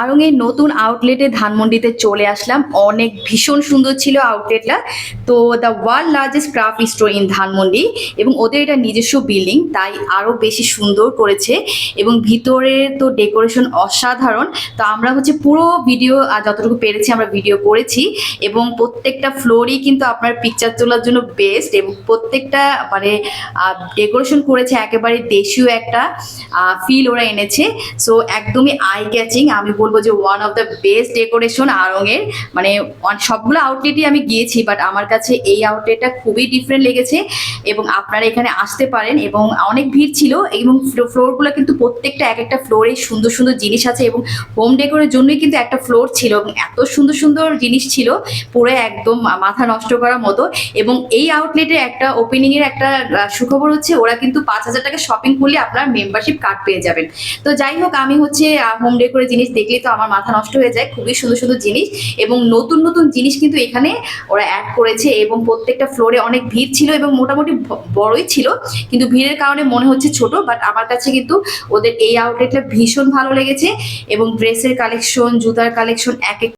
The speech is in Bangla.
আড়ংয়ের নতুন আউটলেটে ধানমন্ডিতে চলে আসলাম। অনেক ভীষণ সুন্দর ছিল আউটলেটটা তো the world largest craft store in Dhanmondi এবং ওদের এটা নিজস্ব বিল্ডিং তাই আরও বেশি সুন্দর করেছে এবং ভিতরে তো ডেকোরেশন অসাধারণ। তো আমরা হচ্ছে পুরো ভিডিও যতটুকু পেরেছি আমরা ভিডিও করেছি এবং প্রত্যেকটা ফ্লোরই কিন্তু আপনার পিকচার তোলার জন্য বেস্ট এবং প্রত্যেকটা মানে ডেকোরেশন করেছে একেবারে দেশীয় একটা ফিল ওরা এনেছে। সো একদমই আই ক্যাচিং আমি বলব যে one of the best decoration আড়ংয়ের মানে সবগুলো আউটলেটই আমি গিয়েছি বাট আমার কাছে এই আউটলেটটা খুবই ডিফারেন্ট লেগেছে এবং আপনারা এখানে আসতে পারেন এবং অনেক ভিড় ছিল এবং ফ্লোরগুলো কিন্তু প্রত্যেকটা এক একটা ফ্লোরে সুন্দর সুন্দর জিনিস আছে এবং হোম ডেকোরের জন্যই কিন্তু একটা ফ্লোর ছিল এবং এত সুন্দর সুন্দর জিনিস ছিল, পুরো একদম মাথা নষ্ট করার মতো এবং এই আউটলেটে একটা ওপেনিংয়ের একটা সুখবর হচ্ছে ওরা কিন্তু পাঁচ হাজার টাকা শপিং করলে আপনার মেম্বারশিপ কার্ড পেয়ে যাবেন। তো যাই হোক, আমি হচ্ছে হোম ডেকোরের জিনিস দেখলে তো আমার মাথা নষ্ট হয়ে যায়, খুবই সুন্দর সুন্দর জিনিস এবং নতুন নতুন জিনিস কিন্তু এখানে ওরা অ্যাড করেছে এবং প্রত্যেকটা ফ্লোরে অনেক ভিড় ছিল এবং মোটামুটি বড়ই ছিল, কিন্তু ভিড়ের কারণে মনে হচ্ছে ছোট বাট আমার কাছে কিন্তু ওদের এই আউটলেটটা ভীষণ ভালো লেগেছে এবং ড্রেসের কালেকশন জুতার কালেকশন এক এক